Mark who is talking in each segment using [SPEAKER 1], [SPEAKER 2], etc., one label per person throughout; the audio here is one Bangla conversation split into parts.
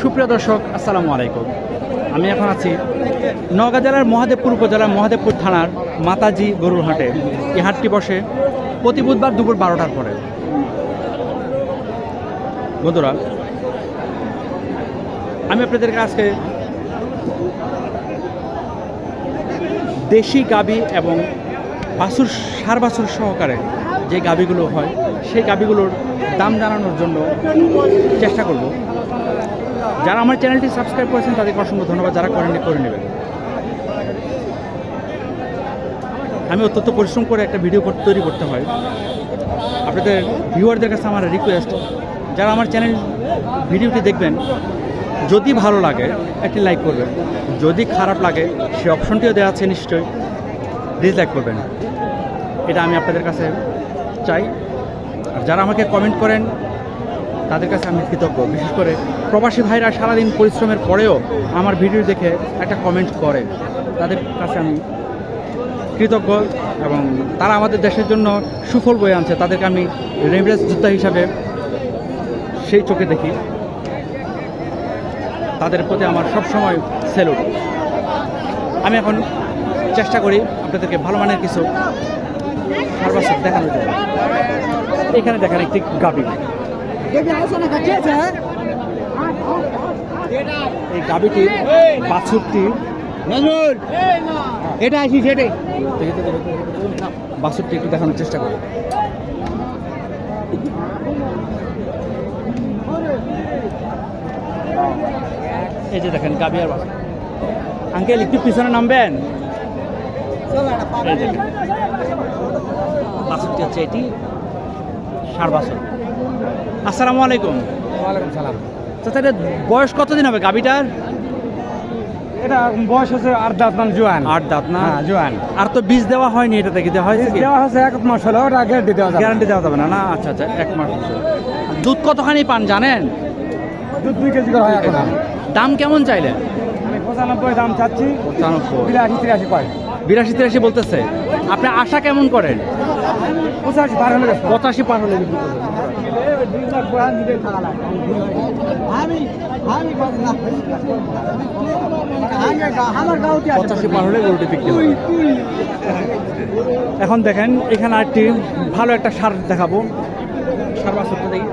[SPEAKER 1] সুপ্রিয় দর্শক, আসসালামু আলাইকুম। আমি এখন আছি নওগাঁ জেলার মহাদেবপুর উপজেলার মহাদেবপুর থানার মাতাজি গরুর হাটে। এই হাটটি বসে প্রতি বুধবার দুপুর বারোটার পরে। বন্ধুরা, আমি আপনাদেরকে আজকে দেশি গাবি এবং বাছুর সার বাছুর সহকারে যে গাবিগুলো হয় সেই গাবিগুলোর দাম জানানোর জন্য চেষ্টা করব। যারা আমার চ্যানেলটি সাবস্ক্রাইব করেছেন, তাদেরকে অসংখ্য ধন্যবাদ। যারা করেননি, করে নেবেন। আমি অত্যন্ত পরিশ্রম করে একটা ভিডিও তৈরি করতে হয়। আপনাদের ভিউয়ারদের কাছে আমার রিকোয়েস্ট যারা আমার চ্যানেল ভিডিওটি দেখবেন, যদি ভালো লাগে, একটি লাইক করবেন। যদি খারাপ লাগে, সে অপশনটিও দেওয়া আছে নিশ্চয়ই। ডিসলাইক করবেন। এটা আমি আপনাদের কাছে চাই। আর যারা আমাকে কমেন্ট করেন, তাদের কাছে আমি কৃতজ্ঞ। বিশেষ করে প্রবাসী ভাইরা সারাদিন পরিশ্রমের পরেও আমার ভিডিও দেখে একটা কমেন্ট করে তাদের কাছে আমি কৃতজ্ঞ এবং তারা আমাদের দেশের জন্য সুফল বয়ে আনছে। তাদেরকে আমি রেমিডেন্স যোদ্ধা হিসাবে সেই চোখে দেখি। তাদের প্রতি আমার সবসময় সেলুট আমি এখন চেষ্টা করি আপনাদেরকে ভালো মানের কিছু দেখানোর জন্য এখানে দেখেন একটি গাবি এই গাবিটির বাছুরটি
[SPEAKER 2] এটা আছি সেটাই
[SPEAKER 1] বাছুরটি একটু দেখানোর চেষ্টা করি। এই যে দেখেন গাবি আর বাছুর আঙ্কেল একটু পিছনে নামবেন। দেখেন। বাছুরটি হচ্ছে এটি ষাট বাছুর। আসসালামু আলাইকুম।
[SPEAKER 2] ওয়ালাইকুম সালাম।
[SPEAKER 1] চাচা এটা বয়স কতদিন হবে গাবিটার
[SPEAKER 2] এটা বয়স হচ্ছে আট দাঁত মান জোয়ান।
[SPEAKER 1] আট দাঁত না?
[SPEAKER 2] হ্যাঁ জোয়ান।
[SPEAKER 1] আর তো বীজ দেওয়া হয়নি এটা থেকে দেওয়া হয়েছে কি?
[SPEAKER 2] দেওয়া হচ্ছে এক মাস হলো ওটা গ্যারান্টি দেওয়া যাবে।
[SPEAKER 1] গ্যারান্টি দেওয়া যাবে না না? আচ্ছা আচ্ছা এক মাস দুধ কতখানি পান জানেন?
[SPEAKER 2] দুধ দুই কেজি করে হয় এখন।
[SPEAKER 1] দাম কেমন চাইলেন?
[SPEAKER 2] আমি পঁচানব্বই দাম চাচ্ছি।
[SPEAKER 1] পঁচানব্বই।
[SPEAKER 2] বিরাশি তিরাশি কয়?
[SPEAKER 1] বিরাশি তিরাশি বলতেছে। আপনি আশা কেমন করেন?
[SPEAKER 2] পঁচাশি পার হলে
[SPEAKER 1] পঁচাশি পার হলে। পঁচাশি পার হলে গরুটি বিক্রি এখন দেখেন এখানে আরেকটি ভালো একটা সার দেখাবো। সার দেখি।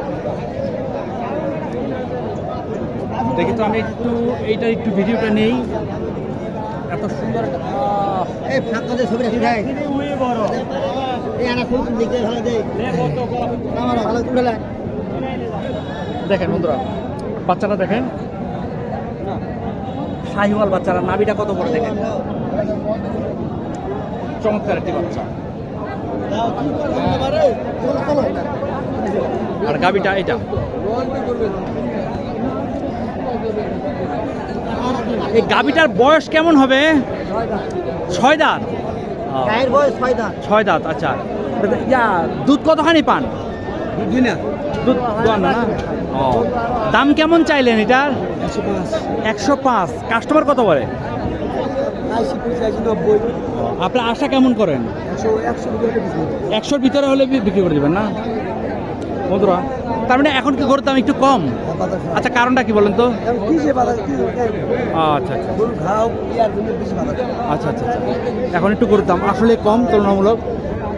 [SPEAKER 1] দেখি তো আমি একটু এইটা একটু ভিডিওটা নেই। এত সুন্দর
[SPEAKER 2] এই ফাঁকা দিয়ে ছবি রাখি ভাই। এই আনা খুব দেখতে ভালো দেয়। আমার ভালো তুলে
[SPEAKER 1] দেখেন বন্ধুরা বাচ্চারা দেখেন। শাহিওয়াল বাচ্চারা নাবিটা কত বড় দেখেন। চমৎকার একটি বাচ্চা। আর গাবিটা এটা। এই গাবিটার বয়স কেমন হবে? ছয় দাঁত।
[SPEAKER 2] ছয় দাঁত।
[SPEAKER 1] ছয় দাঁত। আচ্ছা। ইয়া দুধ কতখানি পান? দুধ না। ও। দাম কেমন চাইলেন এটার?
[SPEAKER 2] একশো পাঁচ।
[SPEAKER 1] কাস্টমার কত বলে। আপনার আশা কেমন করেন। একশোর ভিতরে হলে বিক্রি করে দেবেন না? বন্ধুরা তার মানে এখন কি গরুর দাম একটু কম? আচ্ছা কারণটা কি বলেন তো? আচ্ছা আচ্ছা। আচ্ছা আচ্ছা আচ্ছা। এখন একটু গরুর দাম আসলে কম, তুলনামূলক।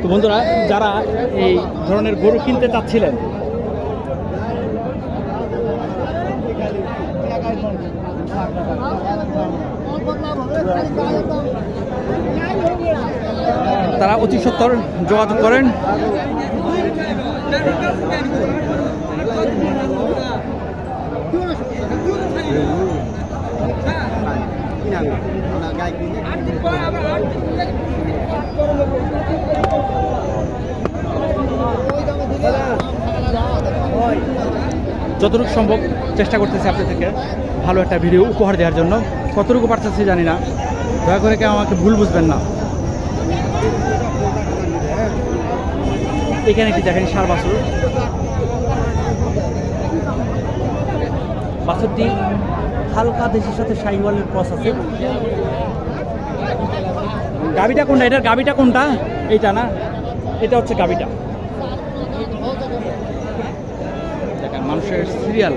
[SPEAKER 1] তো বন্ধুরা, যারা এই ধরনের গরু কিনতে চাচ্ছিলেন, তারা অতি সত্তর যোগাযোগ করেন। যতটুকু সম্ভব চেষ্টা করতেছি আপনাদেরকে ভালো একটা ভিডিও উপহার দেওয়ার জন্য। কতটুকু পারতেছি জানি না। দয়া করে কেউ আমাকে ভুল বুঝবেন না। এখানে একটি দেখেন সার বাছুর। বাছুরটি হালকা দেশের সাথে শাহিওয়ালের ক্রস আছে। গাবিটা কোনটা? এটার গাবিটা কোনটা? এইটা না? এটা হচ্ছে গাবিটা। মানুষের সিরিয়াল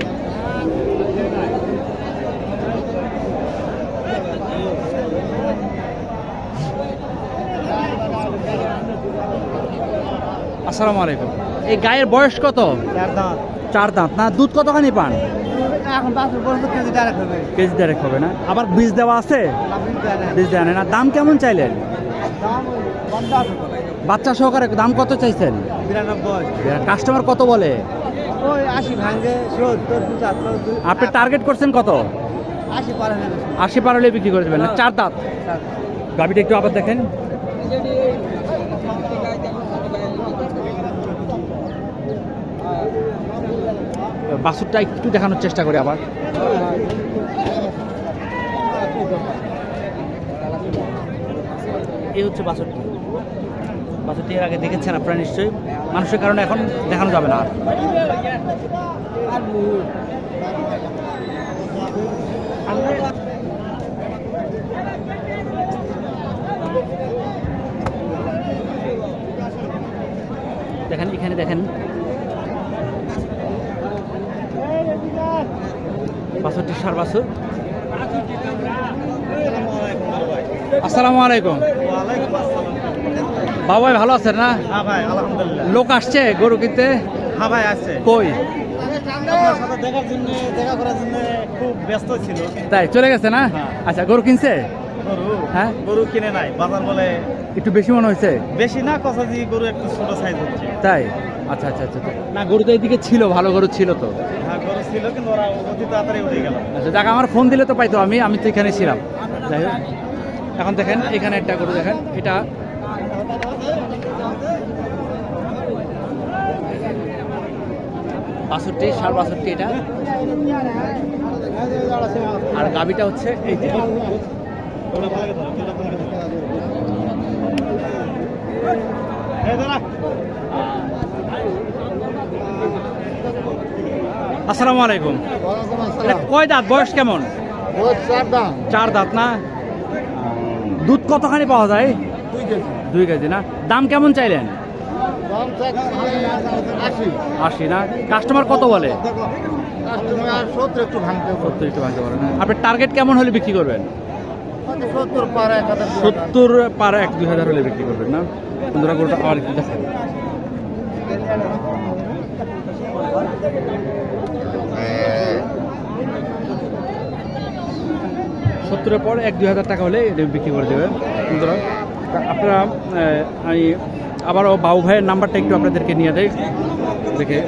[SPEAKER 1] আসসালামু আলাইকুম। এই গায়ের বয়স কত?
[SPEAKER 2] চার দাঁত।
[SPEAKER 1] চার দাঁত। না দুধ কতখানি পান?
[SPEAKER 2] কেজি ডাইরেক্ট হবে।
[SPEAKER 1] কেজি দেড়েক হবে না? আবার বীজ দেওয়া আছে? বীজ দেওয়া না। দাম কেমন চাইলেন? বাচ্চা সহকারে দাম কত চাইছেন? কাস্টমার কত বলে? আপনি টার্গেট করছেন কত?
[SPEAKER 2] আশি পার
[SPEAKER 1] হলে বিক্রি করে দেবেন চার দাঁত। গাবিটা একটু আবার দেখেন। বাসুরটা একটু দেখানোর চেষ্টা করি আবার। এই হচ্ছে বাসুরটি বাসুরটি এর আগে দেখেছেন আপনারা নিশ্চয়ই। মানুষের কারণে এখন দেখানো যাবে না দেখেন, এখানে দেখেন। সার আসসালামু আলাইকুম। বাবাই ভালো আছেন না?
[SPEAKER 2] হ্যাঁ ভাই
[SPEAKER 1] লোক আসছে গরু কিনতে?
[SPEAKER 2] হ্যাঁ ভাই আসছে।
[SPEAKER 1] কই?
[SPEAKER 2] দেখার জন্য দেখা করার জন্য খুব ব্যস্ত ছিল।
[SPEAKER 1] তাই চলে গেছে না?
[SPEAKER 2] হ্যাঁ।
[SPEAKER 1] আচ্ছা গরু কিনছে? হ্যাঁ?
[SPEAKER 2] গরু কিনে নাই বাজার বলে
[SPEAKER 1] একটু বেশি মনে হয়েছে?
[SPEAKER 2] বেশি না গরু একটু ছোট সাইজ হচ্ছে
[SPEAKER 1] তাই? আচ্ছা আচ্ছা আচ্ছা আচ্ছা। না গরু তো এইদিকে ছিল ভালো গরু ছিল তো।
[SPEAKER 2] হ্যাঁ গরু ছিল কিন্তু ওরা অতি তাড়াতাড়ি উঠে গেল।
[SPEAKER 1] আচ্ছা যাক আমার ফোন দিলে তো পাইতো আমি আমি তো এখানে ছিলাম। যাই হোক এখন দেখেন এখানে একটা গরু দেখেন এটা বাষট্টি সাড়ে বাষট্টি এটা। আর গাবিটা হচ্ছে এই আসসালামু আলাইকুম। কয় দাঁত? বয়স কেমন? চার দাঁত। না? দুধ কতখানি পাওয়া যায়? দুই কেজি। না? দাম কেমন চাইলেন? আশি। না? কাস্টমার কত বলে?
[SPEAKER 2] সত্তর একটু ভাঙতে
[SPEAKER 1] সত্তর একটু ভাঙতে পারেন আপনার টার্গেট কেমন হলে বিক্রি করবেন?
[SPEAKER 2] সত্তর পার এক দুই হাজার।
[SPEAKER 1] হলে বিক্রি করবেন না? বন্ধুরা গরুটা আবার একটু দেখেন সত্তরের পর এক দুই হাজার টাকা হলে এটা বিক্রি করে দেবে বন্ধুরা। আপনারা আমি আবারও বাবু ভাইয়ের নাম্বারটা একটু আপনাদেরকে নিয়ে দেয় দেখে।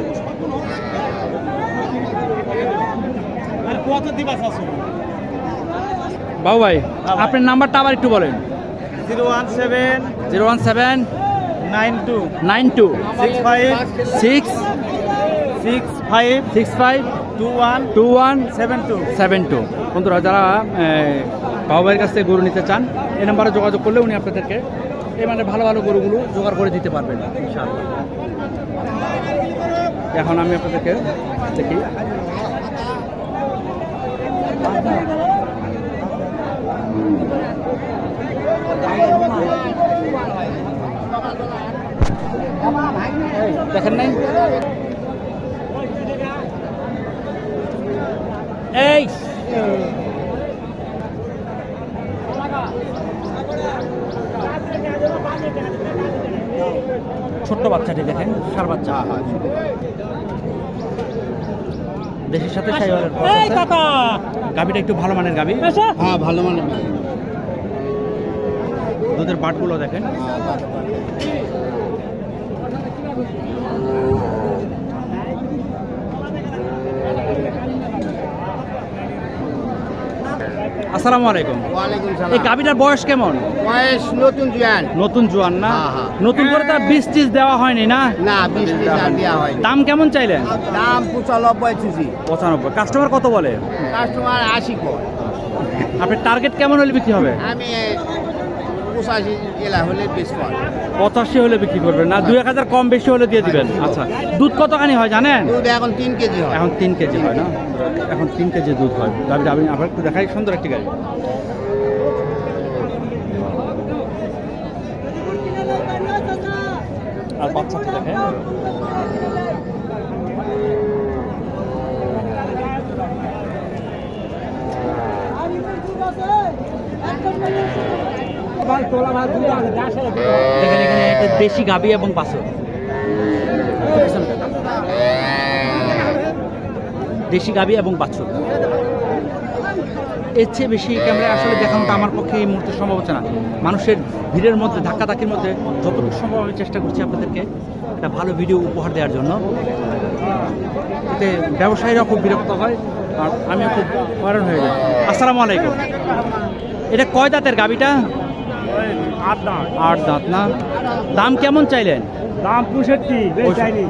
[SPEAKER 2] কত দিবা শাশু
[SPEAKER 1] বাবু ভাই
[SPEAKER 2] ভাই।
[SPEAKER 1] আপনার নাম্বারটা আবার একটু বলেন।
[SPEAKER 2] Zero one seven
[SPEAKER 1] zero one seven
[SPEAKER 2] nine two
[SPEAKER 1] nine two
[SPEAKER 2] six five
[SPEAKER 1] six
[SPEAKER 2] six five
[SPEAKER 1] six five
[SPEAKER 2] two one
[SPEAKER 1] two one
[SPEAKER 2] seven two.
[SPEAKER 1] Seven two বন্ধুরা যারা বাবু ভাইয়ের কাছ থেকে গরু নিতে চান এই নাম্বারে যোগাযোগ করলে উনি আপনাদেরকে এই মানে ভালো ভালো গরুগুলো জোগাড় করে দিতে পারবেন ইনশাআল্লাহ। এখন আমি আপনাদেরকে দেখি। দেখেন নাই? এই। ছোট্ট বাচ্চাটি দেখেন সার বাচ্চা। দেশের সাথে গাবিটা একটু ভালো মানের গাবি
[SPEAKER 2] হ্যাঁ ভালো মানের।
[SPEAKER 1] দুধের বাটগুলো দেখেন। আসসালামু আলাইকুম। এই গাবিটার বয়স কেমন?
[SPEAKER 2] বয়স নতুন জোয়ান।
[SPEAKER 1] নতুন জোয়ান না?
[SPEAKER 2] হ্যাঁ, হ্যাঁ।
[SPEAKER 1] নতুন করে তার বীজ টিজ দেওয়া হয়নি না?
[SPEAKER 2] না বিশ টাকা দেওয়া হয়
[SPEAKER 1] দাম কেমন চাইলেন?
[SPEAKER 2] দাম পঁচানব্বই চুষি
[SPEAKER 1] পঁচানব্বই। কাস্টমার কত বলে?
[SPEAKER 2] কাস্টমার আশি কর।
[SPEAKER 1] আপনার টার্গেট কেমন হলে বিক্রি হবে?
[SPEAKER 2] আমি পঁচাশি এলা হলে বেশ
[SPEAKER 1] পঁচাশি হলে বিক্রি করবেন না দু এক হাজার কম বেশি হলে দিয়ে দিবেন আচ্ছা দুধ কতখানি হয় জানেন
[SPEAKER 2] দুধ এখন তিন কেজি হয়
[SPEAKER 1] এখন তিন কেজি হয় না এখন তিন কেজি দুধ হয় গাড়িটা আমি আবার একটু দেখাই সুন্দর একটি গাড়ি আর বাচ্চাটা দেখেন Thank you. একটা দেশি গাবি এবং বাছুর। দেশি গাবি এবং বাছুর। এর চেয়ে বেশি ক্যামেরায় আসলে দেখানোটা আমার পক্ষে এই মুহূর্তে সম্ভব হচ্ছে না। মানুষের ভিড়ের মধ্যে, ধাক্কাধাক্কির মধ্যে যতটুকু সম্ভব আমি চেষ্টা করছি আপনাদেরকে একটা ভালো ভিডিও উপহার দেওয়ার জন্য। এতে ব্যবসায়ীরা খুব বিরক্ত হয় আর আমিও খুব হয়রান হয়ে যাই। আসসালামু আলাইকুম। এটা কয় দাঁতের গাবিটা?
[SPEAKER 3] আট দাম
[SPEAKER 1] আট দাঁত না? দাম কেমন চাইলেন?
[SPEAKER 3] দাম পঁয়ষট্টি চাইনি।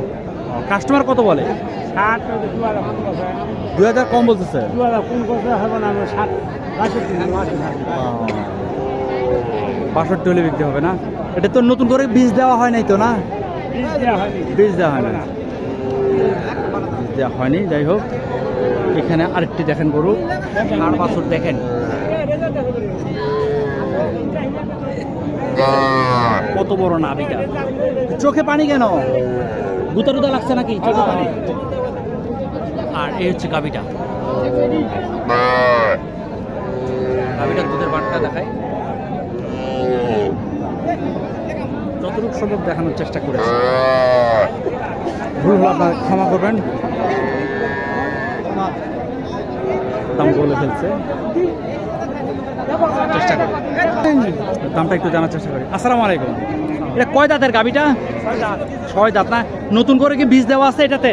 [SPEAKER 1] কাস্টমার কত বলে?
[SPEAKER 3] দু হাজার
[SPEAKER 1] কম বলতেছে।
[SPEAKER 3] বাষট্টি
[SPEAKER 1] হলে বিক্রি হবে না? এটা তো নতুন করে বীজ দেওয়া হয় নাই তো না?
[SPEAKER 3] বীজ দেওয়া হয়নি।
[SPEAKER 1] বীজ দেওয়া হয় না দেওয়া হয়নি যাই হোক। এখানে আরেকটি দেখেন গরু। আর বাছুর দেখেন। কত বড় নাবিটা? চোখে পানি কেন? গুতা টুতা লাগছে নাকি? চোখে পানি? আর এই হচ্ছে গাবিটা গাবিটার দুধের বাটটা দেখায় যতটুকু সম্ভব দেখানোর চেষ্টা করেছি। ভুল হলে আপনার ক্ষমা করবেন। দাম বলে ফেলছে। চেষ্টা করি। দামটা একটু জানার চেষ্টা করি। আসসালামু আলাইকুম। এটা কয় দাঁতের গাবিটা ছয় দাঁত না? নতুন করে কি বীজ দেওয়া আছে এটাতে?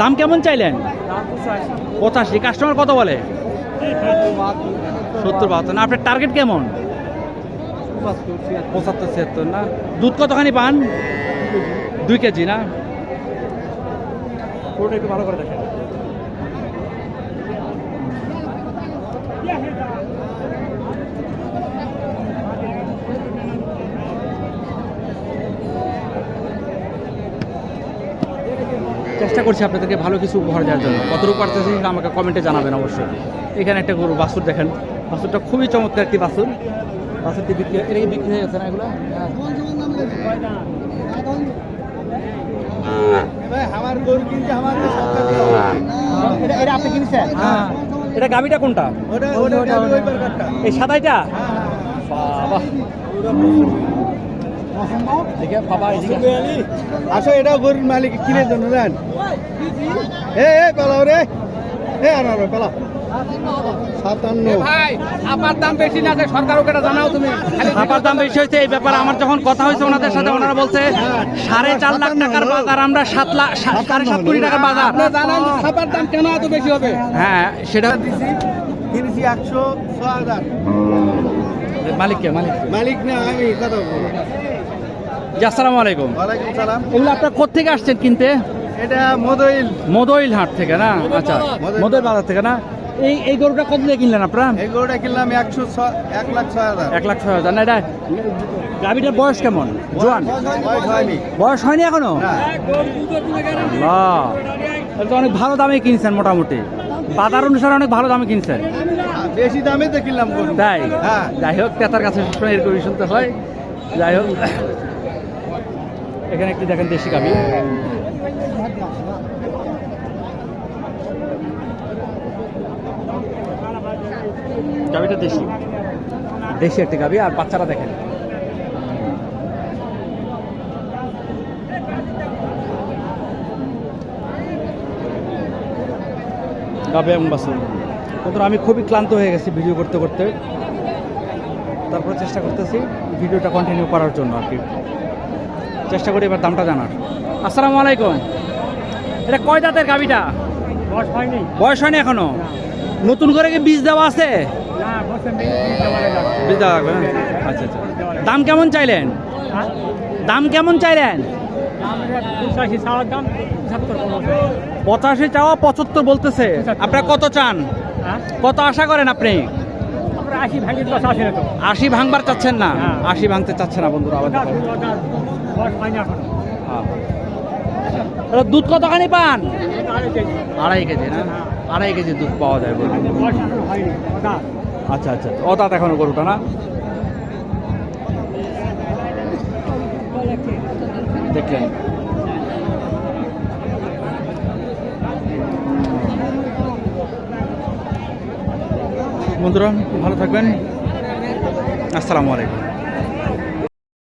[SPEAKER 1] দাম কেমন চাইলেন? পঁচাশি। কাস্টমার কত বলে? সত্তর, বাহাত্তর। না, আপনার টার্গেট কেমন? পঁচাত্তর, ছিয়াত্তর, না? দুধ কতখানি পান? দুই কেজি, না? ভালো করে দেখেন। চেষ্টা করছি আপনাদেরকে ভালো কিছু উপহার দেওয়ার জন্য। কতটুকু পারতেছি সেটা আমাকে কমেন্টে জানাবেন অবশ্যই। এখানে একটা গরু বাসুর দেখেন। বাসুরটা খুবই চমৎকার একটি বাসুর বাসুরটি বিক্রি এটা কি বিক্রি হয়ে গেছে না এগুলো?
[SPEAKER 2] এটা আপনি কিনছেন?
[SPEAKER 1] হ্যাঁ। এটা গাবিটা কোনটা? এই সাদাইটা? বাবা দেখে বাবা
[SPEAKER 2] আসো এটা গরুর মালিক কিনে জান এ এ পালাও রে। এ আনার পালা সাতান্ন।
[SPEAKER 4] ভাই দাম বেশি না সরকার জানাও তুমি।
[SPEAKER 1] খাবার দাম বেশি হয়েছে এই ব্যাপারে আমার যখন কথা হয়েছে ওনাদের সাথে ওনারা বলছে সাড়ে চার লাখ টাকার বাজার আমরা সাত লাখ সা- সাড়ে সাত কোটি টাকার বাজার।
[SPEAKER 4] আপনি জানান খাবার দাম কেন এত বেশি হবে?
[SPEAKER 1] হ্যাঁ সেটা
[SPEAKER 2] কিনেছি একশো ছ হাজার।
[SPEAKER 1] মালিককে মালিক
[SPEAKER 2] মালিক না আমি কথা বলব।
[SPEAKER 1] জি আসসালামু আলাইকুম।
[SPEAKER 2] ওয়ালাইকুম সালাম।
[SPEAKER 1] এগুলো আপনার কোথেকে আসছেন কিনতে?
[SPEAKER 2] এটা মদইল।
[SPEAKER 1] মদইল হাট থেকে না? আচ্ছা
[SPEAKER 2] মদইল
[SPEAKER 1] বাজার থেকে না? এই এই গরুটা কত দিয়ে কিনলেন আপনারা?
[SPEAKER 2] এই গরুটা কিনলাম একশো এক লাখ ছয় হাজার।
[SPEAKER 1] এক লাখ ছয় হাজার। না এটা গাভিটার বয়স কেমন? জোয়ান?
[SPEAKER 2] বয়স হয়নি
[SPEAKER 1] এখনও? তো অনেক ভালো দামে কিনছেন মোটামুটি। বাজার অনুসারে অনেক ভালো দামে কিনছেন।
[SPEAKER 2] বেশি দামে তো কিনলাম
[SPEAKER 1] তাই?
[SPEAKER 2] হ্যাঁ।
[SPEAKER 1] যাই হোক ক্রেতার কাছে সবসময় এরকমই শুনতে হয়। যাই হোক এখানে একটি দেখেন দেশি গাভি। গাভিটা দেশি। দেশি একটি গাভি, আর বাচ্চারা দেখেন। গাবে এবং বাসুর কিন্তু আমি খুবই ক্লান্ত হয়ে গেছি ভিডিও করতে করতে। তারপর চেষ্টা করতেছি ভিডিওটা কন্টিনিউ করার জন্য আর কি। চেষ্টা করি এবার দামটা জানার। আসসালামু আলাইকুম। এটা কয় দাঁতের গাবিটা
[SPEAKER 3] বয়স হয়নি।
[SPEAKER 1] বয়স হয়নি এখনও? নতুন করে কি বীজ দেওয়া আছে?
[SPEAKER 3] বীজ দেওয়া লাগবে।
[SPEAKER 1] না? আচ্ছা আচ্ছা। দাম কেমন চাইলেন?
[SPEAKER 3] হ্যাঁ?
[SPEAKER 1] দাম কেমন চাইলেন?
[SPEAKER 3] পঁচাশি
[SPEAKER 1] চাওয়া পঁচাত্তর বলতেছে। আপনার কত চান?
[SPEAKER 3] হ্যাঁ?
[SPEAKER 1] কত আশা করেন আপনি?
[SPEAKER 3] আশি
[SPEAKER 1] ভাঙবার চাচ্ছেন না?
[SPEAKER 3] হ্যাঁ।
[SPEAKER 1] আশি ভাঙতে চাচ্ছে না বন্ধুরা আবার হ্যাঁ। দুধ কতখানি পান?
[SPEAKER 3] আড়াই কেজি।
[SPEAKER 1] আড়াই কেজি না? আড়াই কেজি দুধ পাওয়া যায় বলুন। আচ্ছা আচ্ছা। ও দাঁত এখনও গরুটা না? দেখলেন। বন্ধুরা ভালো থাকবেন। আসসালামু আলাইকুম।